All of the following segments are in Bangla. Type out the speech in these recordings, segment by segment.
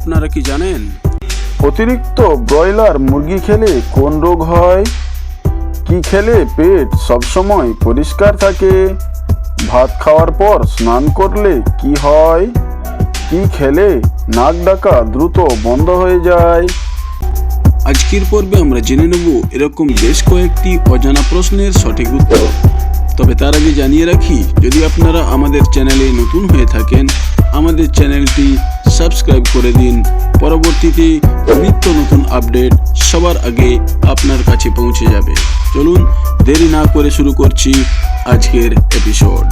আপনারা কি জানেন? অতিরিক্ত ব্রয়লার মুরগি খেলে কোন রোগ হয়? কি খেলে পেট সবসময় পরিষ্কার থাকে? ভাত খাওয়ার পর স্নান করলে কি হয়? কি খেলে নাক ডাকা দ্রুত বন্ধ হয়ে যায়? আজকের পর্বে আমরা জেনে নেব এরকম বেশ কয়েকটি অজানা প্রশ্নের সঠিক উত্তর। তবে তার আগে জানিয়ে রাখি যদি আপনারা আমাদের চ্যানেলে নতুন হয়ে থাকেন আমাদের চ্যানেলটি সাবস্ক্রাইব করে দিন। পরবর্তীতে নিত্য নতুন আপডেট সবার আগে আপনার কাছে পৌঁছে যাবে। চলুন দেরি না করে শুরু করছি আজকের এপিসোড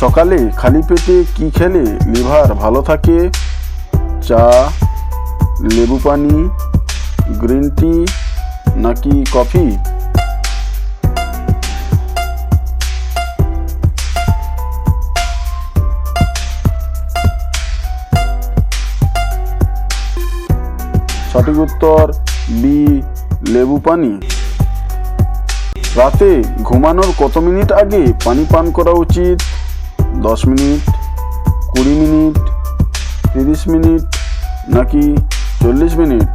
সকালে খালি পেটে কি খেলে লিভার ভালো থাকে? চা, লেবু পানি, গ্রিন টি নাকি কফি? সঠিক উত্তর বি, লেবু পানি। রাতে ঘুমানোর কত মিনিট আগে পানি পান করা উচিত? দশ মিনিট, কুড়ি মিনিট, তিরিশ মিনিট, নাকি চল্লিশ মিনিট?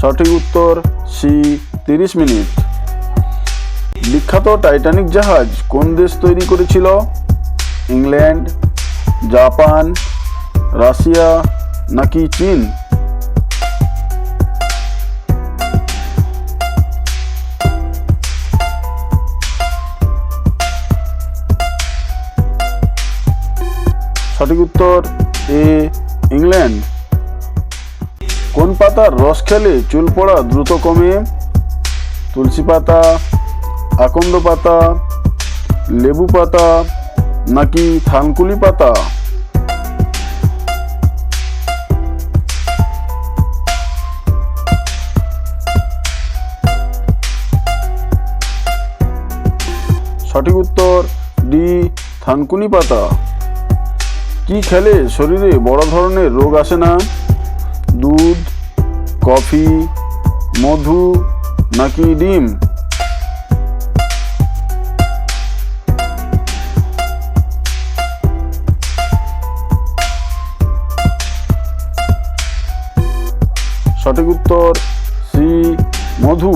সঠিক উত্তর সি, তিরিশ মিনিট। বিখ্যাত টাইটানিক জাহাজ কোন দেশ তৈরি করেছিল? ইংল্যান্ড, জাপান, রাশিয়া নাকি চীন? সঠিক উত্তর, এ, ইংল্যান্ড। কোন পাতার রস খেলে চুল পড়া দ্রুত কমে? তুলসী পাতা আকন্দ পাতা, লেবু পাতা, নাকি থানকুনি পাতা? সঠিক উত্তর ডি, থানকুনি পাতা। কি খেলে শরীরে বড় ধরনের রোগ আসে না? দুধ, কফি, মধু, নাকি ডিম? সঠিক উত্তর সি, মধু।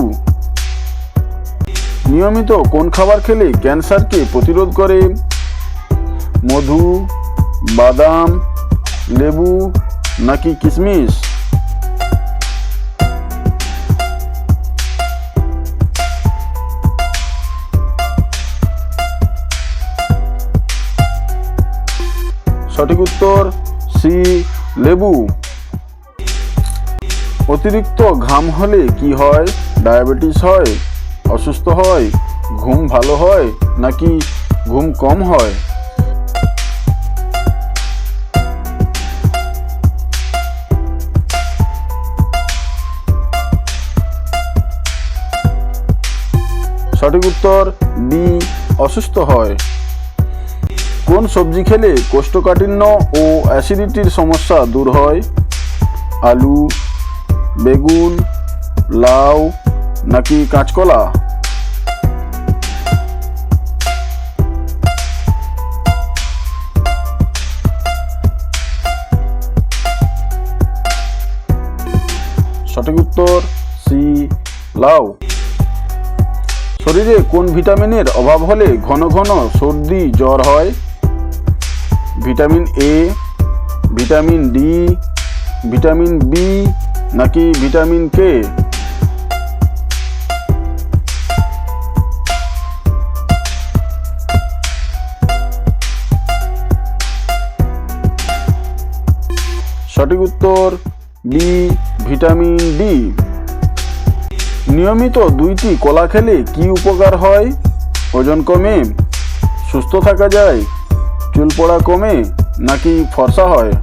নিয়মিত কোন খাবার খেলে ক্যান্সারকে প্রতিরোধ করে? মধু, বাদাম, লেবু নাকি কিশমিশ সঠিক উত্তর সি, লেবু। অতিরিক্ত ঘাম হলে কি হয়? ডায়াবেটিস হয়? অসুস্থ হয়? ঘুম ভালো হয়? নাকি ঘুম কম হয়? সঠিক উত্তর, বি, অসুস্থ হয়। কোন সবজি খেলে কোষ্ঠকাঠিন্য ও অ্যাসিডিটির সমস্যা দূর হয়? আলু বেগুন, লাউ, নাকি কাঁচকলা? সঠিক উত্তর সি, লাউ। শরীরে কোন ভিটামিনের অভাব হলে ঘন ঘন সর্দি, জ্বর হয়? Vitamin A, vitamin D, vitamin B নাকি ভিটামিন কে? সঠিক উত্তর বি ভিটামিন ডি। নিয়মিত দুইটি কলা খেলে কি উপকার হয়? ওজন কমে, সুস্থ থাকা যায়, চুল পড়া কমে, নাকি ফর্সা হয়?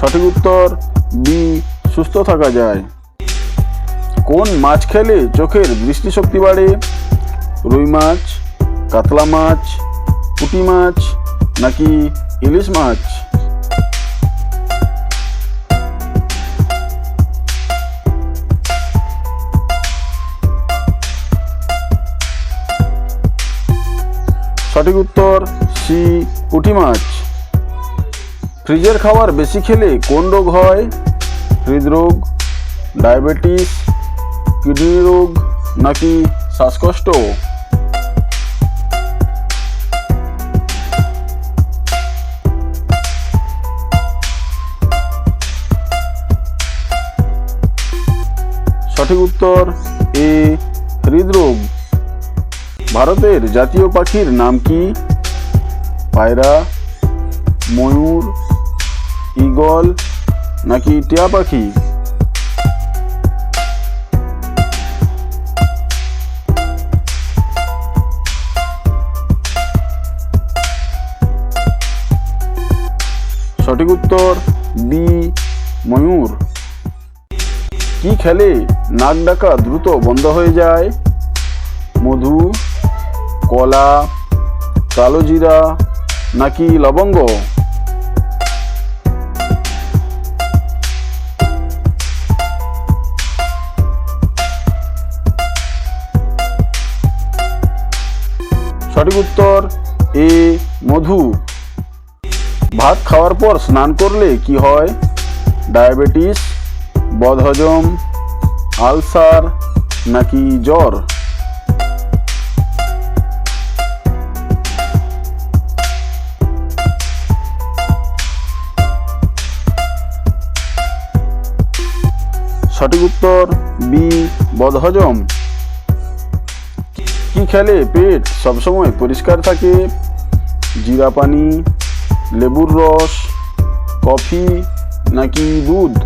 সঠিক উত্তর বি, সুস্থ থাকা যায়। কোন মাছ খেলে চোখের দৃষ্টিশক্তি বাড়ে? রুই মাছ, কাতলা মাছ, পুঁটি মাছ, নাকি ইলিশ মাছ? সঠিক উত্তর সি, পুঁটি মাছ। ফ্রিজের খাবার বেশি খেলে কোন রোগ হয়? হৃদরোগ ডায়াবেটিস, কিডনি রোগ, নাকি শ্বাসকষ্ট? সঠিক উত্তর, এ হৃদরোগ ভারতের জাতীয় পাখির নাম কি? পায়রা, ময়ূর ঈগল নাকি টিয়া পাখি? সঠিক উত্তর বি ময়ূর। কি খেলে নাক ডাকা দ্রুত বন্ধ হয়ে যায়? মধু, কলা, কালো জিরা নাকি লবঙ্গ? সঠিক উত্তর, এ, মধু। ভাত খাওয়ার পর স্নান করলে কি হয়? ডায়াবেটিস, বদহজম, আলসার নাকি জ্বর? সঠিক উত্তর, বি, বদহজম। কি খেলে? পেট। সবসময় পরিষ্কার থাকে। জিরা পানি, লেবুর রস, কফি, নাকি দুধ?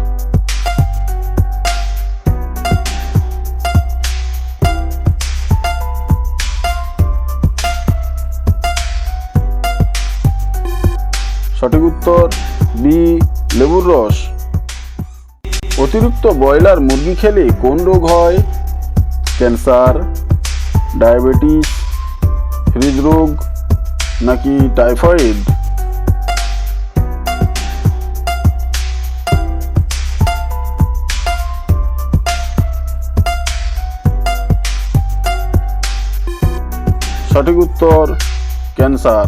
সঠিক উত্তর, বি, লেবুর রস। অতিরিক্ত ব্রয়লার মুরগি খেলে কোন রোগ হয়? ক্যান্সার ডায়াবেটিস হৃদরোগ নাকি টাইফয়েড? সঠিক উত্তর ক্যান্সার।